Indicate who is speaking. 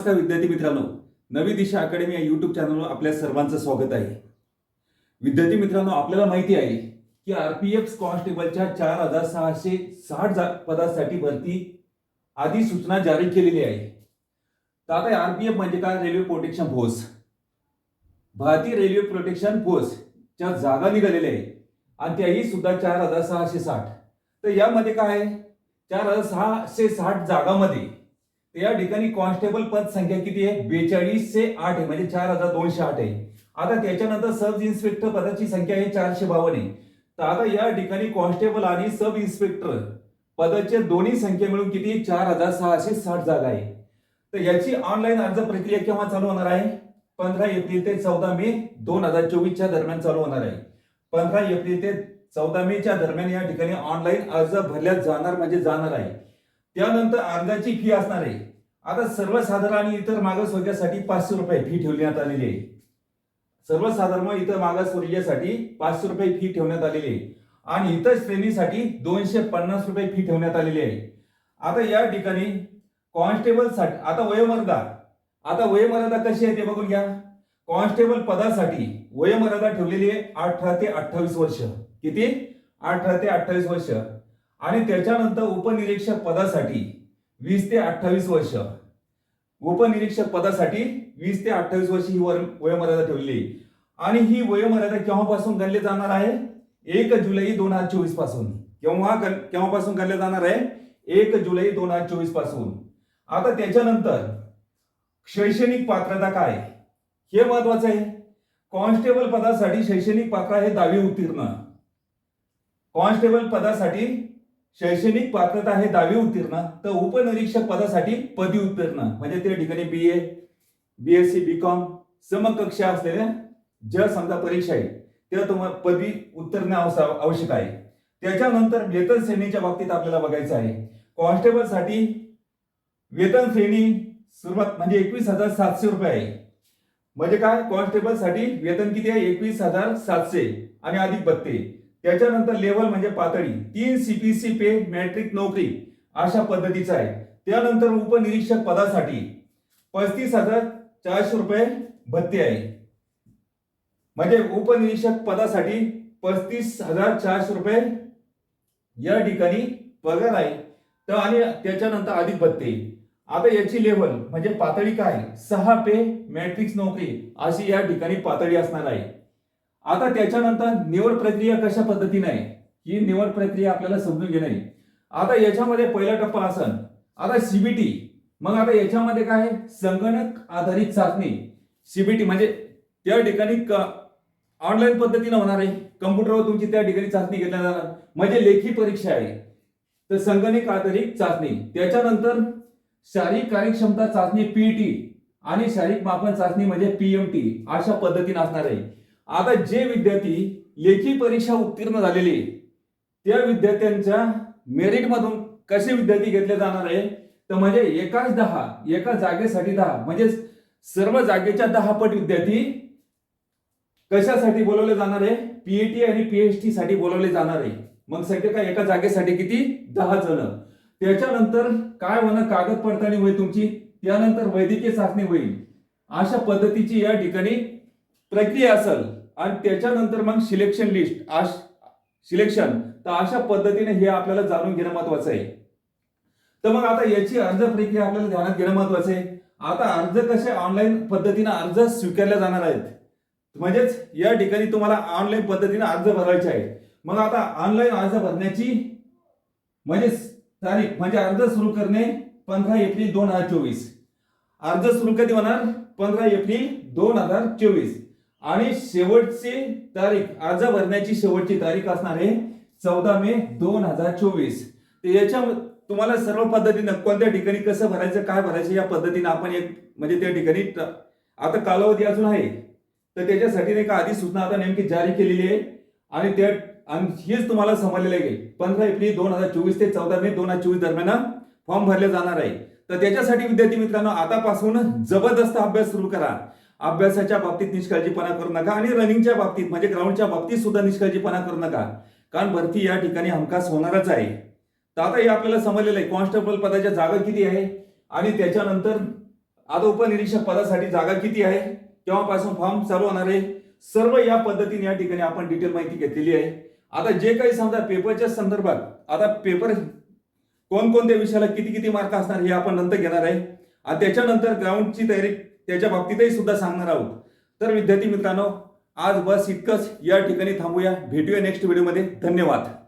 Speaker 1: नमस्कार विद्यार्थी मित्रांनो. नवी दिशा अकॅडमी या युट्यूब चॅनलवर आपल्या सर्वांचं स्वागत आहे. विद्यार्थी मित्रांनो आपल्याला माहिती आहे की आरपीएफ कॉन्स्टेबलच्या चार हजार सहाशे साठ पदासाठी भरती आधी सूचना जारी केलेली आहे. तर आता आरपीएफ म्हणजे काय? रेल्वे प्रोटेक्शन फोर्स भारतीय रेल्वे प्रोटेक्शन फोर्सच्या जागा निघालेल्या आहे. आणि त्याही सुद्धा चार हजार सहाशे साठ. तर यामध्ये काय आहे? चार हजार सहाशे साठ जागामध्ये तर या ठिकाणी कॉन्स्टेबल पद संख्या किती आहे? बेचाळीसशे आठ आहे म्हणजे चार हजार दोनशे आठ आहे. आता त्याच्यानंतर सब इन्स्पेक्टर पदाची संख्या आहे चारशे बावन्न आहे. तर आता या ठिकाणी कॉन्स्टेबल आणि सब इन्स्पेक्टर पदाचे दोन्ही संख्या मिळून किती चार हजार सहाशे साठ जागा आहे. तर याची ऑनलाईन अर्ज प्रक्रिया केव्हा चालू होणार आहे? पंधरा एप्रिल ते चौदा मे दोन हजार चोवीसच्या दरम्यान चालू होणार आहे. पंधरा एप्रिल ते चौदा मेच्या दरम्यान या ठिकाणी ऑनलाईन अर्ज भरल्या जाणार म्हणजे जाणार आहे. त्यानंतर अर्जाची फी असणार आहे. आता सर्वसाधारण आणि इतर मागासवर्गासाठी पाचशे रुपये फी ठेवण्यात आलेली आहे. सर्वसाधारण इतर मागासवर्गीयासाठी पाचशे रुपये फी ठेवण्यात आलेली आहे. आणि इतर श्रेणीसाठी दोनशे पन्नास रुपये फी ठेवण्यात आलेली आहे. आता या ठिकाणी कॉन्स्टेबलसाठी आता वयोमर्यादा. आता वयोमर्यादा कशी आहे ते बघून घ्या. कॉन्स्टेबल पदासाठी वयोमर्यादा ठेवलेली आहे अठरा ते अठ्ठावीस वर्ष. किती? अठरा ते अठ्ठावीस वर्ष. आणि त्याच्यानंतर उपनिरीक्षक पदासाठी वीस ते अठ्ठावीस वर्ष. उपनिरीक्षक पदासाठी वीस ते अठ्ठावीस वर्ष ही वयोमर्यादा ठेवली आणि ही वयोमर्यादा केव्हापासून गणली जाणार आहे? एक जुलै दोन हजार चोवीसपासून. केव्हा केव्हापासून गणले जाणार आहे? एक जुलै दोन हजार चोवीसपासून. आता त्याच्यानंतर शैक्षणिक पात्रता काय? हे महत्वाचं आहे. कॉन्स्टेबल पदासाठी शैक्षणिक पात्र हे दहावी उत्तीर्ण. कॉन्स्टेबल पदासाठी शैक्षणिक पात्रता आहे दहावी उत्तीर्ण तर उपनिरीक्षक पदासाठी पदवी उत्तीर्ण. म्हणजे त्या ठिकाणी B A B S C B com समकक्ष असलेल्या ज्या समजा परीक्षा आहे त्या तुम्हाला पदवी उत्तीर्ण आवश्यक आहे. त्याच्यानंतर वेतन श्रेणीच्या बाबतीत आपल्याला बघायचं आहे. कॉन्स्टेबलसाठी वेतन श्रेणी सुरुवात म्हणजे एकवीस हजार सातशे रुपये आहे. म्हणजे काय? कॉन्स्टेबलसाठी वेतन किती आहे? एकवीस हजार सातशे आणि अधिक बत्ते. त्याच्यानंतर लेवल म्हणजे पातळी. तीन सीपीसी पे मॅट्रिक नोकरी अशा पद्धतीचा आहे. त्यानंतर उपनिरीक्षक पदासाठी पस्तीस हजार चारशे रुपये भत्ते आहे. म्हणजे उपनिरीक्षक पदासाठी पस्तीस हजार चारशे रुपये या ठिकाणी पगार आहे. तर आणि त्याच्यानंतर अधिक भत्ते. आता याची लेवल म्हणजे पातळी काय? सहा पे मॅट्रिक्स नोकरी अशी या ठिकाणी पातळी असणार आहे. आता त्याच्यानंतर निवड प्रक्रिया कशा पद्धतीने आहे? ही निवड प्रक्रिया आपल्याला समजून घेणे आहे. आता याच्यामध्ये पहिला टप्पा असन आता सीबीटी मग आता याच्यामध्ये काय आहे? संगणक आधारित चाचणी. सीबीटी म्हणजे त्या ठिकाणी ऑनलाईन पद्धतीने होणार आहे. कम्प्युटरवर तुमची त्या ठिकाणी चाचणी घेतल्या जाणार. म्हणजे लेखी परीक्षा आहे. तर संगणक आधारित चाचणी. त्याच्यानंतर शारीरिक कार्यक्षमता चाचणी पीईटी आणि शारीरिक मापन चाचणी म्हणजे पीएमटी अशा पद्धतीने असणार आहे. आता जे विद्यार्थी लेखी परीक्षा उत्तीर्ण झालेले त्या विद्यार्थ्यांच्या मेरिटमधून कसे विद्यार्थी घेतले जाणार आहे? तर म्हणजे एकाच दहा एका जागेसाठी दहा म्हणजे सर्व जागेच्या दहा पट विद्यार्थी कशासाठी बोलवले जाणार आहे? पीएटी आणि पीएचडी साठी बोलवले जाणार आहे. मग सगळे काय? एका जागेसाठी किती? दहा जण. त्याच्यानंतर काय होणं कागद पडताळणी होईल तुमची. त्यानंतर वैद्यकीय चाचणी होईल. अशा पद्धतीची या ठिकाणी प्रक्रिया असेल. आणि त्याच्यानंतर मग सिलेक्शन लिस्ट सिलेक्शन तर अशा पद्धतीने हे आपल्याला जाणून घेणं महत्वाचं आहे. तर मग आता याची अर्ज प्रक्रिया आपल्याला ध्यानात घेणं महत्वाचं आहे. आता अर्ज कसे ऑनलाईन पद्धतीने अर्ज स्वीकारले जाणार आहेत? म्हणजेच या ठिकाणी तुम्हाला ऑनलाईन पद्धतीने अर्ज भरायचे आहे मग आता ऑनलाईन अर्ज भरण्याची म्हणजे तारीख म्हणजे अर्ज सुरू करणे पंधरा एप्रिल दोन हजार चोवीस. अर्ज सुरू कधी होणार? पंधरा एप्रिल दोन हजार चोवीस. आणि शेवटची तारीख अर्ज भरण्याची शेवटची तारीख असणार आहे चौदा मे दोन हजार चोवीस. तर याच्या तुम्हाला सर्व पद्धतीनं कोणत्या ठिकाणी कसं भरायचं काय भरायचं या पद्धतीने आपण एक म्हणजे त्या ठिकाणी आता कालावधी अजून आहे. तर त्याच्यासाठी नाही का आधी सूचना आता नेमकी जारी केलेली आहे. आणि त्या आणि हेच तुम्हाला समजलेलं आहे. पंधरा एप्रिल दोन हजार चोवीस ते चौदा मे दोन हजार चोवीस दरम्यान फॉर्म भरले जाणार आहे. तर त्याच्यासाठी विद्यार्थी मित्रांनो आतापासून जबरदस्त अभ्यास सुरू करा. अभ्यासाच्या बाबतीत निष्काळजीपणा करू नका आणि रनिंगच्या बाबतीत म्हणजे ग्राउंडच्या बाबतीत सुद्धा निष्काळजीपणा करू नका. कारण भरती या ठिकाणी हमखास होणारच आहे. तर आता हे आपल्याला समजलेलं आहे कॉन्स्टेबल पदाच्या जागा किती आहे? आणि त्याच्यानंतर आता उपनिरीक्षक पदासाठी जागा किती आहे? केव्हापासून फॉर्म चालू होणार आहे? सर्व या पद्धतीने या ठिकाणी आपण डिटेल माहिती घेतलेली आहे. आता जे काही समजा पेपरच्या संदर्भात आता पेपर कोणकोणत्या विषयाला किती किती मार्क असणार हे आपण नंतर घेणार आहे. आणि त्याच्यानंतर ग्राउंडची तयारी त्याच्या बाबतीतही सुद्धा सांगणार आहोत. तर विद्यार्थी मित्रांनो आज बस इतकंच. या ठिकाणी थांबूया. भेटूया नेक्स्ट व्हिडिओमध्ये धन्यवाद.